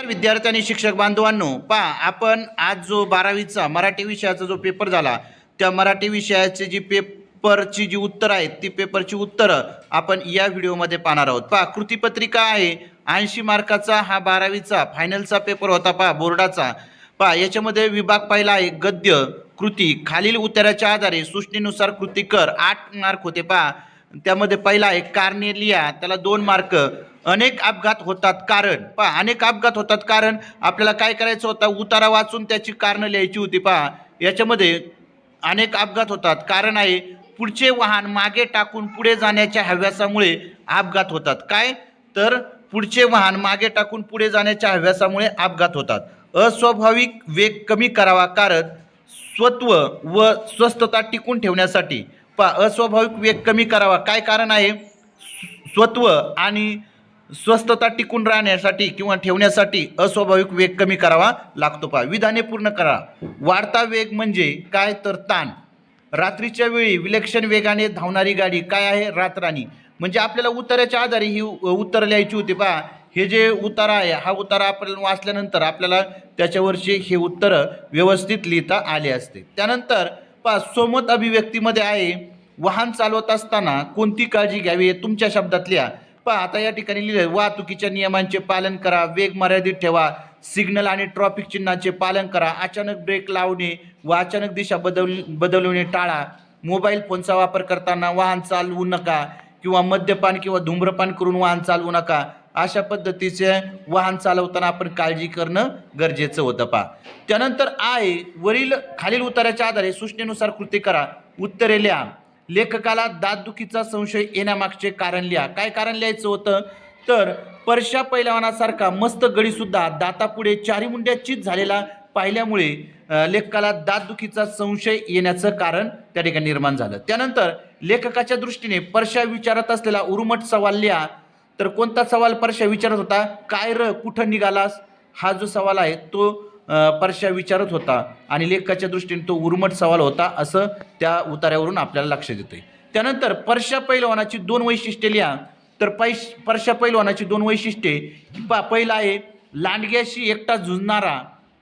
तर विद्यार्थी आणि शिक्षक बांधवांनो पहा आपण आज जो बारावीचा मराठी विषयाचा जो पेपर झाला त्या मराठी विषयाचे जी पेपरची जी उत्तरं आहेत ती पेपरची उत्तरं आपण या व्हिडिओमध्ये पाहणार आहोत. पहा कृतीपत्रिका आहे ऐंशी मार्काचा हा बारावीचा फायनलचा पेपर होता पहा बोर्डाचा. पहा याच्यामध्ये विभाग पहिला आहे गद्य कृती खालील उत्तराच्या आधारे सूचनेनुसार कृती कर आठ मार्क होते पहा. त्यामध्ये पहिला आहे कार्नेलिया त्याला दोन मार्क अनेक अपघात होतात कारण. पहा अनेक अपघात होतात कारण आपल्याला काय करायचं होतं? उतारा वाचून त्याची कारणं लिहायची होती. पहा याच्यामध्ये अनेक अपघात होतात. कारण आहे पुढचे वाहन मागे टाकून पुढे जाण्याच्या हव्यासामुळे अपघात होतात. काय? तर पुढचे वाहन मागे टाकून पुढे जाण्याच्या हव्यासामुळे अपघात होतात. अस्वाभाविक वेग कमी करावा कारण स्वत्व व स्वस्थता टिकून ठेवण्यासाठी. पा अस्वाभाविक वेग कमी करावा. काय कारण आहे? स्वत्व आणि स्वस्थता टिकून राहण्यासाठी किंवा ठेवण्यासाठी अस्वाभाविक वेग कमी करावा लागतो पहा. विधाने पूर्ण करा. वाढता वेग म्हणजे काय तर ताण. रात्रीच्या वेळी विलक्षण वेगाने धावणारी गाडी काय आहे? रातराणी. म्हणजे आपल्याला उताराच्या आधारे ही उत्तर उत्तरं लिहायची होती पहा. हे जे उतारा आहे हा उतारा आपल्याला वाचल्यानंतर आपल्याला त्याच्यावरचे हे उत्तरं व्यवस्थित लिहिता आले असते. त्यानंतर पहा सोमत अभिव्यक्तीमध्ये आहे वाहन चालवत असताना कोणती काळजी घ्यावी हे तुमच्या शब्दातल्या पहा आता या ठिकाणी लिहिलं वाहतुकीच्या नियमांचे पालन करा वेग मर्यादित ठेवा सिग्नल आणि ट्रॉफिक चिन्हाचे पालन करा अचानक ब्रेक लावणे व अचानक दिशा बदल बदलवणे टाळा. मोबाईल फोनचा वापर करताना वाहन चालवू नका किंवा मद्यपान किंवा धूम्रपान करून वाहन चालवू नका. अशा पद्धतीचे वाहन चालवताना आपण काळजी करणं गरजेचं होतं पहा. त्यानंतर आय वरील खालील उताराच्या आधारे सूचनेनुसार कृती करा. उत्तरे लिहा. लेखकाला दातदुखीचा संशय येण्यामागचे कारण लिहा. काय कारण लिहायचं होतं? तर परशा पैलवानासारखा मस्त गडीसुद्धा दातापुढे चारी मुंड्या चित झालेला पाहिल्यामुळे लेखकाला दातदुखीचा संशय येण्याचं कारण त्या ठिकाणी निर्माण झालं. त्यानंतर लेखकाच्या दृष्टीने परशा विचारत असलेला उरुमट सवाल लिहा. तर कोणता सवाल परशा विचारत होता? काय र कुठं निघालास? हा जो सवाल आहे तो परशा विचारत होता आणि लेखकाच्या दृष्टीने तो उर्मट सवाल होता असं त्या उतार्यावरून आपल्याला लक्षात येते त्यानंतर परशा पैलवानाची दोन वैशिष्ट्ये लिहा. तर पैश परशा पैलवानाची दोन वैशिष्ट्ये पा पहिला आहे लांडग्याशी एकटा झुंजणारा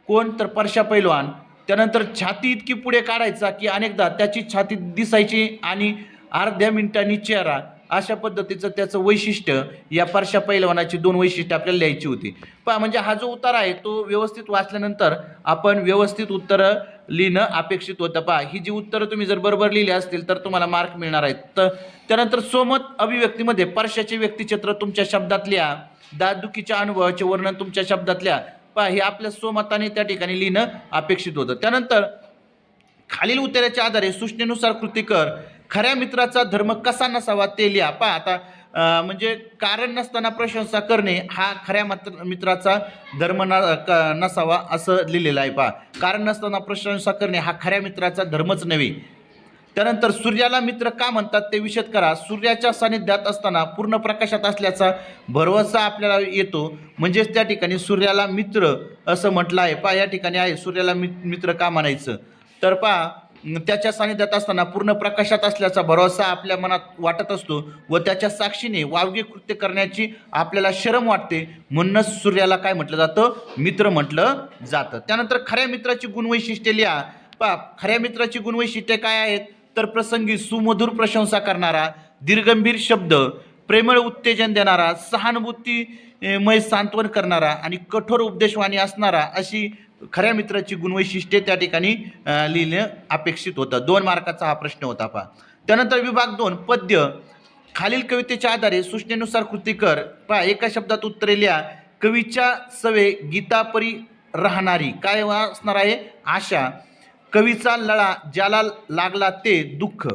कोण? तर परशा पैलवान. त्यानंतर छाती इतकी पुढे काढायचा की अनेकदा त्याची छाती दिसायची आणि अर्ध्या मिनिटांनी चेहरा अशा पद्धतीचं त्याचं वैशिष्ट्य या परशा पैलवानाची दोन वैशिष्ट्य आपल्याला लिहायची होती. पहा म्हणजे हा जो उत्तर आहे तो व्यवस्थित वाचल्यानंतर आपण व्यवस्थित उत्तरं लिहिणं अपेक्षित होतं. पहा ही जी उत्तरं तुम्ही जर बरोबर लिहिली असतील तर तुम्हाला मार्क मिळणार आहेत. तर त्यानंतर सोमत अभिव्यक्तीमध्ये परशाचे व्यक्तिचित्र तुमच्या शब्दातल्या दादुकीच्या अनुभवाचे वर्णन तुमच्या शब्दातल्या पहा हे आपल्या स्वमताने त्या ठिकाणी लिहिणं अपेक्षित होतं. त्यानंतर खालील उत्तराच्या आधारे सूचनेनुसार कृती कर खऱ्या मित्राचा धर्म कसा नसावा ते लिहा. पहा आता म्हणजे कारण नसताना प्रशंसा करणे हा खऱ्या मात्र मित्राचा धर्म न क- नसावा असं लिहिलेलं आहे पहा. कारण नसताना प्रशंसा करणे हा खऱ्या मित्राचा धर्मच नव्हे. त्यानंतर सूर्याला मित्र का म्हणतात ते विशद करा. सूर्याच्या सानिध्यात असताना पूर्ण प्रकाशात असल्याचा भरवसा आपल्याला येतो. म्हणजेच त्या ठिकाणी सूर्याला मित्र असं म्हटलं आहे. पहा या ठिकाणी आहे सूर्याला मि मित्र का म्हणायचं? तर पहा त्याच्या सानिध्यात असताना पूर्ण प्रकाशात असल्याचा भरोसा आपल्या मनात वाटत असतो व त्याच्या साक्षीने वावगी कृत्य करण्याची आपल्याला शरम वाटते. म्हणूनच सूर्याला काय म्हटलं जातं? मित्र म्हटलं जातं. त्यानंतर खऱ्या मित्राची गुणवैशिष्ट्ये लिहा. पा खऱ्या मित्राची गुणवैशिष्ट्ये काय आहेत? तर प्रसंगी सुमधुर प्रशंसा करणारा दीर्घंभीर शब्द प्रेमळ उत्तेजन देणारा सहानुभूतीमय सांत्वन करणारा आणि कठोर उपदेशवाणी असणारा अशी खऱ्या मित्राची गुणवैशिष्ट्ये त्या ठिकाणी लिहिणं अपेक्षित होतं. दोन मार्काचा हा प्रश्न होता पहा. त्यानंतर विभाग दोन पद्य. खालील कवितेच्या आधारे सूचनेनुसार कृती कर पहा एका शब्दात उत्तरे लिहा. कवीच्या सवे गीतापरी राहणारी. काय असणार आहे? आशा. कवीचा लळा ज्याला लागला ते दुःख.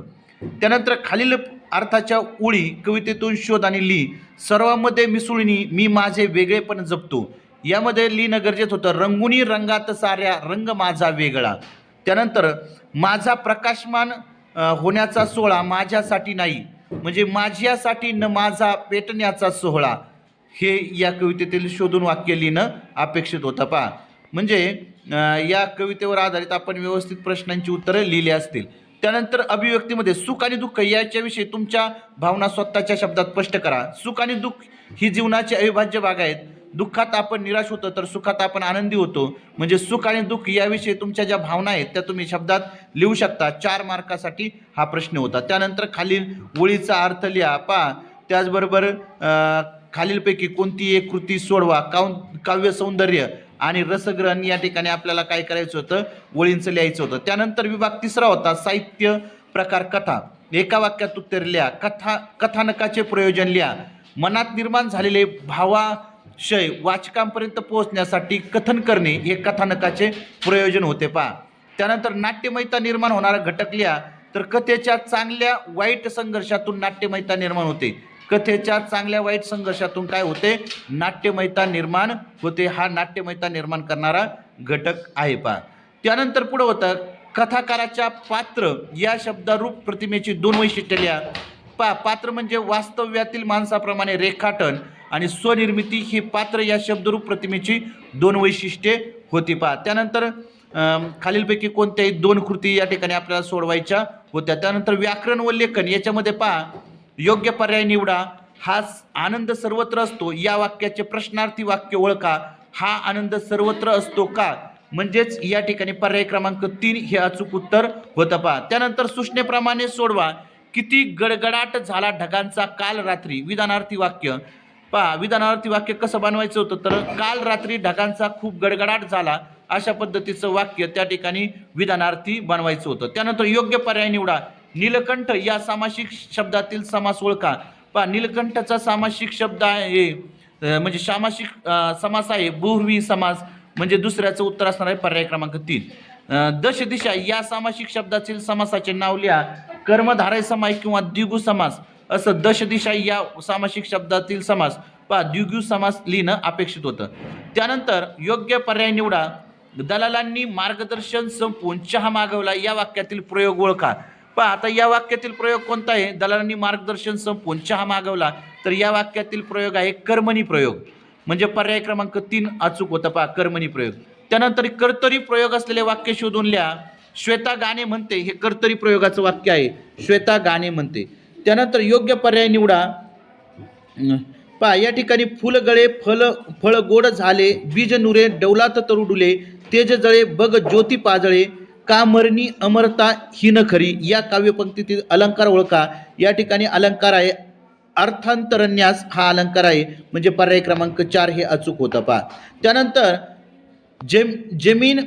त्यानंतर खालील अर्थाच्या ओळी कवितेतून शोध आणि ली सर्वांमध्ये मिसळणी मी माझे वेगळेपण जपतो. यामध्ये लिहिणं गरजेचं होतं रंगुनी रंगात साऱ्या रंग माझा वेगळा. त्यानंतर माझा प्रकाशमान होण्याचा सोहळा माझ्यासाठी नाही. म्हणजे माझ्यासाठी न माझा पेटण्याचा सोहळा. हे या कवितेतील शोधून वाक्य लिहिणं अपेक्षित होतं. पहा. म्हणजे या कवितेवर आधारित आपण व्यवस्थित प्रश्नांची उत्तरं लिहिली असतील. त्यानंतर अभिव्यक्तीमध्ये सुख आणि दुःख याच्याविषयी तुमच्या भावना स्वतःच्या शब्दात स्पष्ट करा. सुख आणि दुःख ही जीवनाचे अविभाज्य भाग आहेत. दुःखात आपण निराश होतो तर सुखात आपण आनंदी होतो. म्हणजे सुख आणि दुःख याविषयी तुमच्या ज्या भावना आहेत त्या तुम्ही शब्दात लिहू शकता. चार मार्कासाठी हा प्रश्न होता. त्यानंतर खालील ओळीचा अर्थ लिहा. पा त्याचबरोबर खालीलपैकी कोणती एक कृती सोडवा. काव काव्य सौंदर्य आणि रसग्रहण या ठिकाणी आपल्याला काय करायचं होतं? ओळींचं लिहायचं होतं. त्यानंतर विभाग तिसरा होता साहित्य प्रकार कथा. एका वाक्यात उत्तर लिहा. कथा कथानकाचे प्रयोजन लिहा. मनात निर्माण झालेले शय वाचकांपर्यंत पोहोचण्यासाठी कथन करणे हे कथानकाचे प्रयोजन होते पहा. त्यानंतर नाट्यमयता निर्माण होणारा घटक लिहा. तर कथेच्या चांगल्या वाईट संघर्षातून नाट्यमयता निर्माण होते. कथेच्या चांगल्या वाईट संघर्षातून काय होते? नाट्यमयता निर्माण होते. हा नाट्यमयता निर्माण करणारा घटक आहे पहा. त्यानंतर पुढं होतं कथाकाराच्या पात्र या शब्दारूप प्रतिमेची दोन वैशिष्ट्य लिहा. पा पात्र म्हणजे वास्तव्यातील माणसाप्रमाणे रेखाटन आणि स्वनिर्मिती ही पात्र या शब्दरूप प्रतिमेची दोन वैशिष्ट्ये होती. पहा त्यानंतर खालीलपैकी कोणत्याही दोन कृती या ठिकाणी आपल्याला सोडवायच्या होत्या. त्यानंतर व्याकरण व लेखन याच्यामध्ये पहा योग्य पर्याय निवडा. हा आनंद सर्वत्र असतो. या वाक्याचे प्रश्नार्थी वाक्य ओळखा. हा आनंद सर्वत्र असतो का? म्हणजेच या ठिकाणी पर्याय क्रमांक तीन हे अचूक उत्तर होतं. पहा त्यानंतर सूचनेप्रमाणे सोडवा. किती गडगडाट झाला ढगांचा काल रात्री. विधानार्थी वाक्य. पहा विधानार्थी वाक्य कसं बनवायचं होतं? तर काल रात्री ढगांचा खूप गडगडाट झाला. अशा पद्धतीचं वाक्य त्या ठिकाणी विधानार्थी बनवायचं होतं. त्यानंतर योग्य पर्याय निवडा. नीलकंठ या सामासिक शब्दातील समास ओळखा. पहा नीलकंठचा सामासिक शब्द आहे म्हणजे सामासिक समास आहे बहुवी समास म्हणजे दुसऱ्याचं उत्तर असणार आहे पर्याय क्रमांक तीन. दश दिशा या सामासिक शब्दातील समासाचे नाव लिहा. कर्मधारय समास किंवा द्विगु समास. असं दश दिशा या सामासिक शब्दातील समास पहा द्विगु समास लिहिणं अपेक्षित होतं. त्यानंतर योग्य पर्याय निवडा. दलालांनी मार्गदर्शन संपवून चहा मागवला. या वाक्यातील प्रयोग ओळखा. पहा आता या वाक्यातील प्रयोग कोणता आहे? दलालांनी मार्गदर्शन संपवून चहा मागवला तर या वाक्यातील प्रयोग आहे कर्मणी प्रयोग. म्हणजे पर्याय क्रमांक तीन अचूक होता पहा कर्मणी प्रयोग. त्यानंतर कर्तरी प्रयोग असलेले वाक्य शोधून लिहा. श्वेता गाणे म्हणते हे कर्तरी प्रयोगाचं वाक्य आहे. श्वेता गाणे म्हणते. त्यानंतर योग्य पर्याय निवडा. पहा या ठिकाणी फुलगळे फल फळ गोड झाले बीज नुरे डौलात तरुडुले तेज जळे बग ज्योती पाजळे कामरणी अमरता हिन खरी या काव्यपंक्तीतील अलंकार ओळखा. या ठिकाणी अलंकार आहे. अर्थांतरन्यास हा अलंकार आहे. म्हणजे पर्याय क्रमांक चार हे अचूक होतं पहा. त्यानंतर जेम जमीन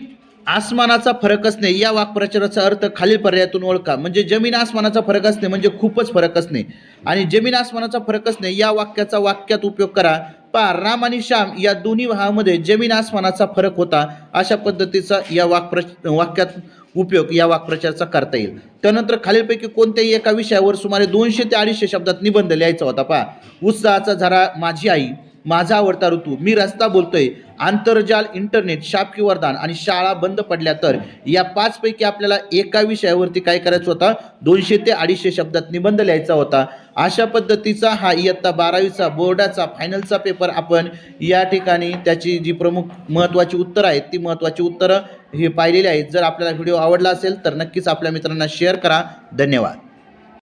आसमानाचा फरक असणे या वाक्प्रचाराचा अर्थ खालील पर्यायातून ओळखा. म्हणजे जमीन आसमानाचा फरक असणे म्हणजे खूपच फरक असणे आणि जमीन आसमानाचा फरक असणे या वाक्याचा वाक्यात उपयोग करा. पहा राम आणि श्याम या दोन्ही भावामध्ये जमीन आसमानाचा फरक होता अशा पद्धतीचा या वाक्प्र वाक्यात उपयोग या वाक्प्रचाराचा करता येईल. त्यानंतर खालीलपैकी कोणत्याही एका विषयावर सुमारे दोनशे ते अडीचशे शब्दात निबंध लिहायचा होता. पहा उत्साहाचा झरा माझी आई माझा आवडता ऋतू मी रस्ता बोलतोय आंतरजाल इंटरनेट शापकी वरदान आणि शाळा बंद पडल्या तर या पाचपैकी आपल्याला एका विषयावरती काय करायचं होता? दोनशे ते अडीचशे शब्दात निबंध लिहायचा होता. अशा पद्धतीचा हा इयत्ता बारावीचा बोर्डाचा फायनलचा पेपर आपण या ठिकाणी त्याची जी प्रमुख महत्त्वाची उत्तरं आहेत ती महत्त्वाची उत्तरं हे पाहिलेली आहेत. जर आपल्याला व्हिडिओ आवडला असेल तर नक्कीच आपल्या मित्रांना शेअर करा. धन्यवाद.